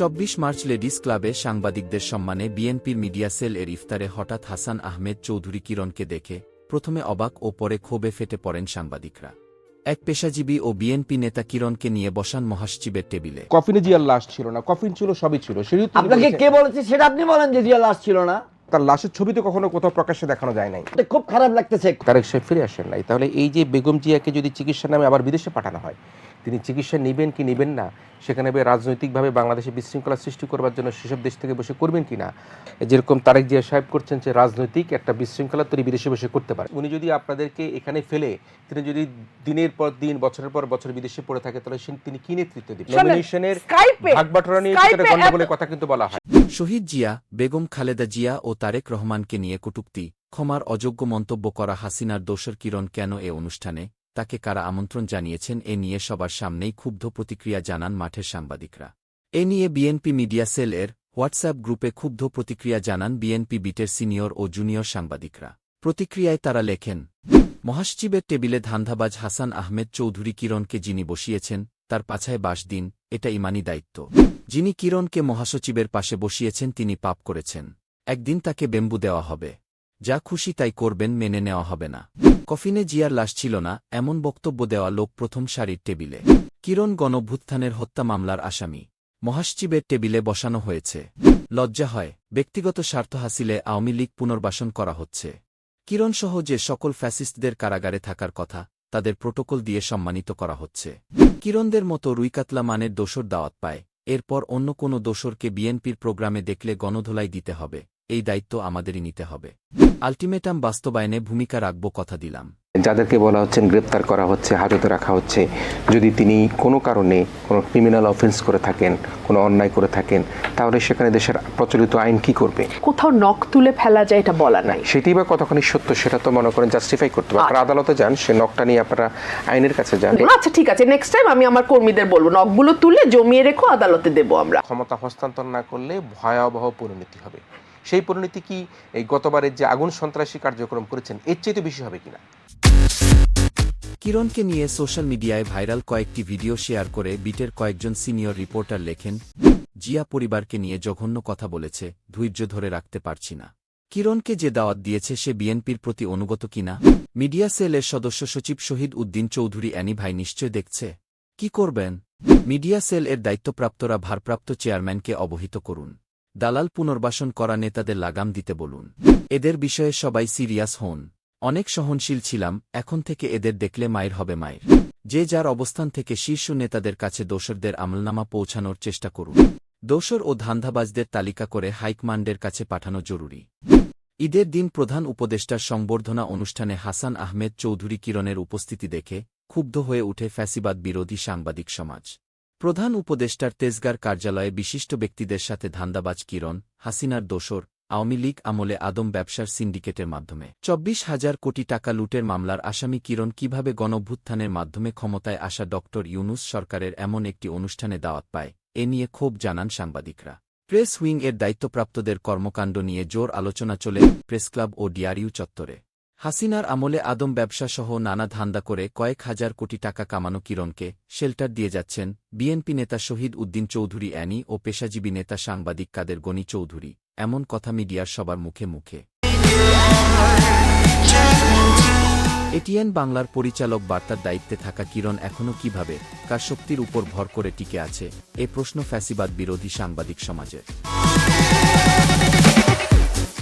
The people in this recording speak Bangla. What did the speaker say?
চব্বিশ মার্চ লেডিস ক্লাবে সাংবাদিকদের সম্মানে বিএনপির মিডিয়া সেল এর ইফতারে হঠাৎ হাসান আহমেদ চৌধুরী কিরণকে দেখে প্রথমে অবাক ও পরে ক্ষোভে ফেটে পড়েন সাংবাদিকরা। এক পেশাজীবী ও বিএনপি নেতা কিরণকে নিয়ে বসান মহাসচিবের টেবিলে। কফিনে জিয়ার লাশ ছিল না কফিন ছিল সবই ছিল। আপনাকে কে বলেছে সেটা আপনি বলেন যে জিয়া লাশ ছিল না। তার লাশের ছবি তো কখনো কোথাও প্রকাশ্যে দেখানো যায় নাই। খুব খারাপ লাগতেছে। তারেক সাহেব ফিরে আসেন নাই। তাহলে এই যে বেগম জিয়াকে যদি চিকিৎসা নামে আবার বিদেশে পাঠানো হয় তিনি চিকিৎসা নেবেন কি নেবেন না সেখানে রাজনৈতিকভাবে বাংলাদেশে বিশৃঙ্খলা সৃষ্টি করবার জন্য সেসব দেশ থেকে বসে করবেন কি না যেরকম তারেক জিয়া সাহেব করছেন যে রাজনৈতিক একটা বিশৃঙ্খলা তিনি বিদেশে বসে করতে পারেন উনি যদি আপনাদেরকে এখানে ফেলে তিনি যদি দিনের পর দিন বছরের পর বছর বিদেশে পড়ে থাকে তাহলে তিনি কি নেতৃত্ব দিবেন? নমিনেশনের স্কাইপে- ভাগ বাটোয়ারা নিয়ে গন্ডগোলের কথা কিন্তু বলা হয়। শহীদ জিয়া বেগম খালেদা জিয়া ও তারেক রহমানকে নিয়ে কটূক্তি ক্ষমার অযোগ্য মন্তব্য করা হাসিনার দোসর কিরণ কেন এ অনুষ্ঠানে? তাকে কারা আমন্ত্রণ জানিয়েছেন এ নিয়ে সবার সামনেই ক্ষুব্ধ প্রতিক্রিয়া জানান মাঠের সাংবাদিকরা। এ নিয়ে বিএনপি মিডিয়া সেল এর হোয়াটসঅ্যাপ গ্রুপে ক্ষুব্ধ প্রতিক্রিয়া জানান বিএনপি বিটের সিনিয়র ও জুনিয়র সাংবাদিকরা। প্রতিক্রিয়ায় তারা লেখেন, মহাসচিবের টেবিলে ধান্ধাবাজ হাসান আহমেদ চৌধুরী কিরণকে যিনি বসিয়েছেন, তার পাছায় বাস দিন, এটা ইমানি দায়িত্ব। যিনি কিরণকে মহাসচিবের পাশে বসিয়েছেন তিনি পাপ করেছেন। একদিন তাকে বেম্বু দেওয়া হবে। যা খুশি তাই করবেন, মেনে নেওয়া হবে না। কফিনে জিয়ার লাশ ছিল না, এমন বক্তব্য দেওয়া লোক প্রথম সারির টেবিলে। কিরণ গণভ্যুত্থানের হত্যা মামলার আসামি। মহাসচিবের টেবিলে বসানো হয়েছে। লজ্জা হয়, ব্যক্তিগত স্বার্থ হাসিলে আওয়ামী লীগ পুনর্বাসন করা হচ্ছে। কিরণসহ যে সকল ফ্যাসিস্টদের কারাগারে থাকার কথা, তাদের প্রোটোকল দিয়ে সম্মানিত করা হচ্ছে। কিরণদের মতো রুইকাতলা মানের দোসর দাওয়াত পায়। এরপর অন্য কোনো দোসরকে বিএনপির প্রোগ্রামে দেখলে গণধোলাই দিতে হবে। এই দায়িত্ব আমাদেরই নিতে হবে। আলটিমেটাম বাস্তবায়নে ভূমিকা রাখব কথা দিলাম। যাদেরকে বলা হচ্ছে গ্রেপ্তার করা হচ্ছে হাজতে রাখা হচ্ছে যদি তিনি কোনো কারণে কোনো ক্রিমিনাল অফেন্স করে থাকেন কোনো অন্যায় করে থাকেন তাহলে সেখানে দেশের প্রচলিত আইন কি করবে? কোথাও নখ তুলে ফেলা যায় এটা বলা নাই। সেটাই বা কতখানি সত্য সেটা তো মনে করেন জাস্টিফাই করতে হবে। আপনারা আদালতে যান সে নখটা নিয়ে আপনারা আইনের কাছে যান। আচ্ছা ঠিক আছে নেক্সট টাইম আমি আমার কর্মীদের বলব নখগুলো তুলে জমিয়ে রেখো আদালতে দেবো আমরা। ক্ষমতা হস্তান্তর না করলে ভয়াবহ পরিণতি হবে। সেই পরিণতি কি এই গতবারের যে আগুন সন্ত্রাসী কার্যক্রম করেছেন, এর চেয়ে বেশি হবে কিনা? কিরণকে নিয়ে সোশ্যাল মিডিয়ায় ভাইরাল কয়েকটি ভিডিও শেয়ার করে বিটের কয়েকজন সিনিয়র রিপোর্টার লেখেন, জিয়া পরিবারকে নিয়ে জঘন্য কথা বলেছে, ধৈর্য ধরে রাখতে পারছি না। কিরণকে যে দাওয়াত দিয়েছে সে বিএনপির প্রতি অনুগত কিনা? মিডিয়া সেলের সদস্য সচিব শহীদ উদ্দিন চৌধুরী অ্যানি ভাই নিশ্চয় দেখছে। কি করবেন? মিডিয়া সেল এর দায়িত্বপ্রাপ্তরা ভারপ্রাপ্ত চেয়ারম্যানকে অবহিত করুন। দালাল পুনর্বাসন করা নেতাদের লাগাম দিতে বলুন। এদের বিষয়ে সবাই সিরিয়াস হন। অনেক সহনশীল ছিলাম, এখন থেকে এদের দেখলে মায়ের হবে মায়ের। যে যার অবস্থান থেকে শীর্ষ নেতাদের কাছে দোসরদের আমলনামা পৌঁছানোর চেষ্টা করুন। দোসর ও ধান্ধাবাজদের তালিকা করে হাইকমান্ডের কাছে পাঠানো জরুরি। ঈদের দিন প্রধান উপদেষ্টার সংবর্ধনা অনুষ্ঠানে হাসান আহমেদ চৌধুরী কিরণের উপস্থিতি দেখে ক্ষুব্ধ হয়ে উঠে ফ্যাসিবাদ বিরোধী সাংবাদিক সমাজ। প্রধান উপদেষ্টার তেজগার কার্যালয়ে বিশিষ্ট ব্যক্তিদের সাথে ধান্দাবাজ কিরণ, হাসিনার দোসর, আওয়ামী লীগ আমলে আদম ব্যবসার সিন্ডিকেটের মাধ্যমে। চব্বিশ হাজার কোটি টাকা লুটের মামলার আসামি কিরণ কীভাবে গণভ্যুত্থানের মাধ্যমে ক্ষমতায় আসা ড. ইউনুস সরকারের এমন একটি অনুষ্ঠানে দাওয়াত পায়, এ নিয়ে ক্ষোভ জানান সাংবাদিকরা। প্রেস উইং এর দায়িত্বপ্রাপ্তদের কর্মকাণ্ড নিয়ে জোর আলোচনা চলে প্রেসক্লাব ও ডিআরইউ চত্বরে। হাসিনার আমলে আদম ব্যবসাসহ নানা ধান্দা করে কয়েক হাজার কোটি টাকা কামানো কিরণকে শেল্টার দিয়ে যাচ্ছেন বিএনপি নেতা শহীদ উদ্দিন চৌধুরী অ্যানি ও পেশাজীবী নেতা সাংবাদিক কাদের গণি চৌধুরী। এমন কথা মিডিয়ার সবার মুখে মুখে। এটিএন বাংলার পরিচালক বার্তার দায়িত্বে থাকা কিরণ এখনও কীভাবে কার শক্তির উপর ভর করে টিকে আছে, এ প্রশ্ন ফ্যাসিবাদ বিরোধী সাংবাদিক সমাজের।